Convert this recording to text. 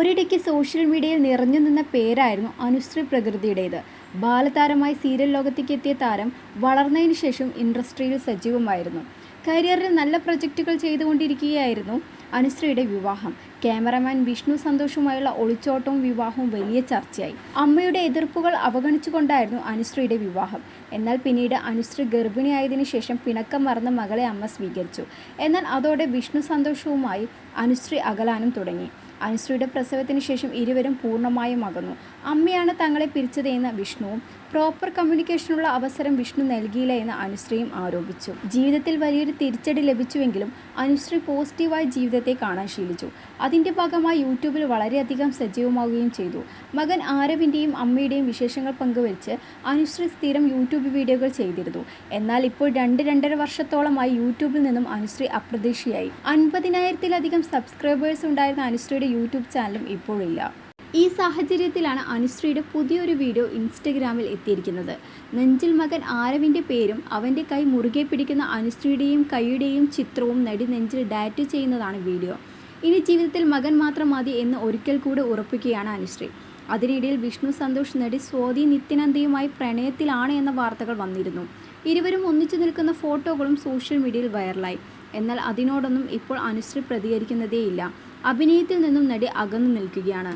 ഒരിടയ്ക്ക് social മീഡിയയിൽ നിറഞ്ഞു നിന്ന പേരായിരുന്നു അനുശ്രീ പ്രകൃതിയുടേത്. ബാലതാരമായി സീരിയൽ ലോകത്തേക്ക് എത്തിയ താരം വളർന്നതിന് ശേഷം ഇൻഡസ്ട്രിയിൽ സജീവമായിരുന്നു. കരിയറിൽ നല്ല പ്രൊജക്റ്റുകൾ ചെയ്തുകൊണ്ടിരിക്കുകയായിരുന്നു അനുശ്രീയുടെ വിവാഹം. ക്യാമറമാൻ വിഷ്ണു സന്തോഷുമായുള്ള ഒളിച്ചോട്ടവും വിവാഹവും വലിയ ചർച്ചയായി. അമ്മയുടെ എതിർപ്പുകൾ അവഗണിച്ചുകൊണ്ടായിരുന്നു അനുശ്രീയുടെ വിവാഹം. എന്നാൽ പിന്നീട് അനുശ്രീ ഗർഭിണിയായതിനു ശേഷം പിണക്കം മറന്ന മകളെ അമ്മ സ്വീകരിച്ചു. എന്നാൽ അതോടെ വിഷ്ണു സന്തോഷവുമായി അനുശ്രീ അകലാനും തുടങ്ങി. അനുശ്രീയുടെ പ്രസവത്തിന് ശേഷം ഇരുവരും പൂർണമായും അകന്നു. അമ്മയാണ് തങ്ങളെ പിരിച്ചത് എന്ന് വിഷ്ണുവും പ്രോപ്പർ കമ്മ്യൂണിക്കേഷനുള്ള അവസരം വിഷ്ണു നൽകിയില്ല എന്ന് അനുശ്രീയും ആരോപിച്ചു. ജീവിതത്തിൽ വലിയൊരു തിരിച്ചടി ലഭിച്ചുവെങ്കിലും അനുശ്രീ പോസിറ്റീവായ ജീവിതത്തെ കാണാൻ ശീലിച്ചു. അതിന്റെ ഭാഗമായി യൂട്യൂബിൽ വളരെയധികം സജീവമാവുകയും ചെയ്തു. മകൻ ആരവിന്റെയും അമ്മയുടെയും വിശേഷങ്ങൾ പങ്കുവച്ച് അനുശ്രീ സ്ഥിരം യൂട്യൂബ് വീഡിയോകൾ ചെയ്തിരുന്നു. എന്നാൽ ഇപ്പോൾ രണ്ട് രണ്ടര വർഷത്തോളമായി യൂട്യൂബിൽ നിന്നും അനുശ്രീ അപ്രതീക്ഷയായി. അൻപതിനായിരത്തിലധികം സബ്സ്ക്രൈബേഴ്സ് ഉണ്ടായിരുന്ന അനുശ്രീയുടെ യൂട്യൂബ് ചാനലും ഇപ്പോഴില്ല. ഈ സാഹചര്യത്തിലാണ് അനുശ്രീയുടെ പുതിയൊരു വീഡിയോ ഇൻസ്റ്റഗ്രാമിൽ എത്തിയിരിക്കുന്നത്. നെഞ്ചിൽ മകൻ ആരവിന്റെ പേരും അവന്റെ കൈ മുറുകെ പിടിക്കുന്ന അനുശ്രീയുടെയും കൈയുടെയും ചിത്രവും നടി നെഞ്ചിൽ ഡാറ്റ് ചെയ്യുന്നതാണ് വീഡിയോ. ഇനി ജീവിതത്തിൽ മകൻ മാത്രം മതി എന്ന് ഒരിക്കൽ കൂടെ ഉറപ്പിക്കുകയാണ് അനുശ്രീ. അതിനിടയിൽ വിഷ്ണു സന്തോഷ് നടി സ്വാതി നിത്യനന്ദയുമായി പ്രണയത്തിലാണ് എന്ന വാർത്തകൾ വന്നിരുന്നു. ഇരുവരും ഒന്നിച്ചു നിൽക്കുന്ന ഫോട്ടോകളും സോഷ്യൽ മീഡിയയിൽ വൈറലായി. എന്നാൽ അതിനോടൊന്നും ഇപ്പോൾ അനുശ്രീ പ്രതികരിക്കുന്നതേയില്ല. അഭിനയത്തിൽ നിന്നും നടി അകന്നു നിൽക്കുകയാണ്.